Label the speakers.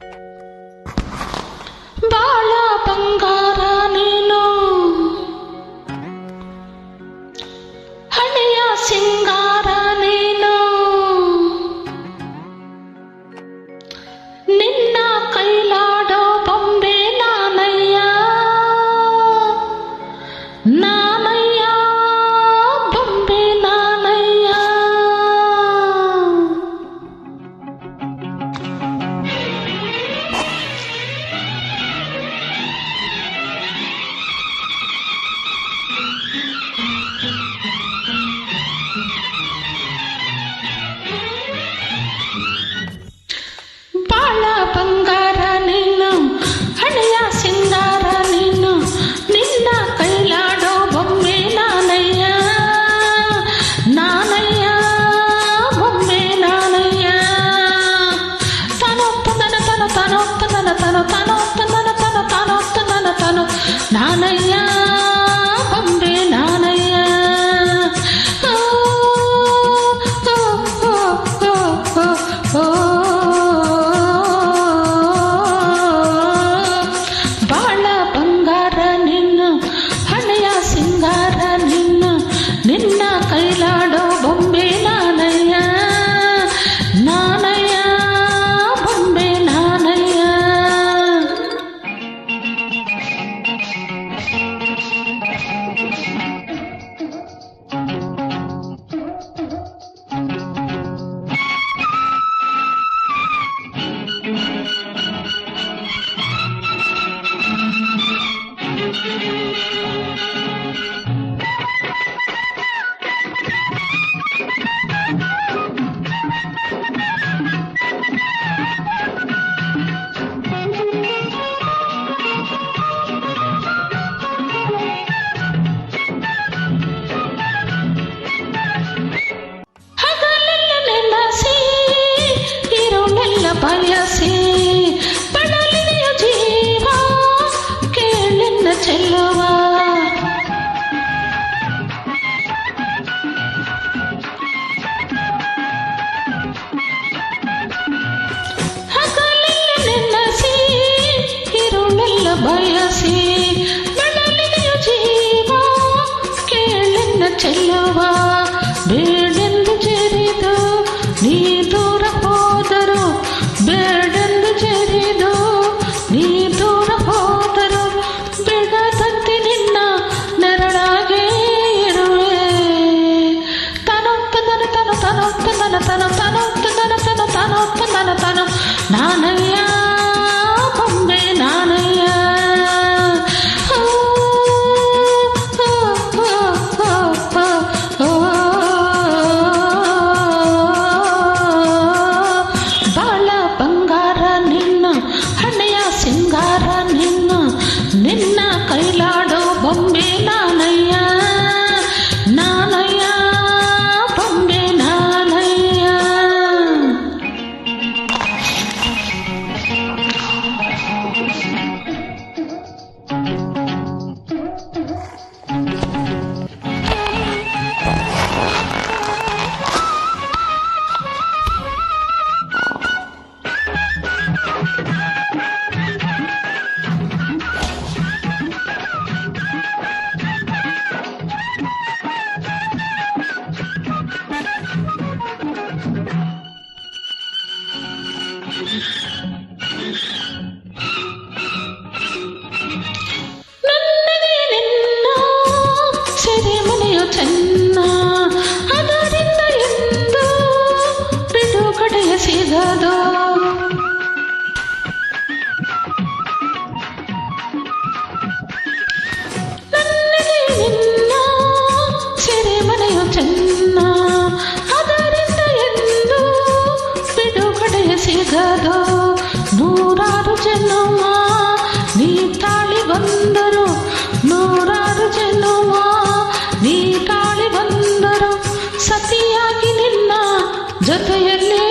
Speaker 1: you ಆಸಿ ನಳಲಿಯ ಜೀವ ಕೇಳೆನ್ನ ಚೆಲ್ಲುವ ಬೇಡೆಂದು ಜರಿದು ನೀ ದೂರ ಹೋದರು ಬೇಡೆಂದು ಜರಿದು ನೀ ದೂರ ಹೋದರು ಬಿಡದಂತೆ ನಿನ್ನ ನೆರಳಾಗೆ ಇರುವೆ ತನೊಪ್ಪ ತನ ತನ ತನೊಪ್ಪ ತನ ತನ ತನೊಪ್ಪ ತನ ತನ ತನೊಪ್ಪ ತನ ತನ ನಾನಯ್ಯ Merci. ಕಳೆಯದು ನೂರಾರು ಚೆನ್ನಮ್ಮ ನೀ ತಾಳಿ ಬಂದರು ನೂರಾರು ಚೆನ್ನಮ್ಮ ನೀ ತಾಳಿ ಬಂದರು ಸತಿಯಾಗಿ ನಿನ್ನ ಜೊತೆಯಲ್ಲೇ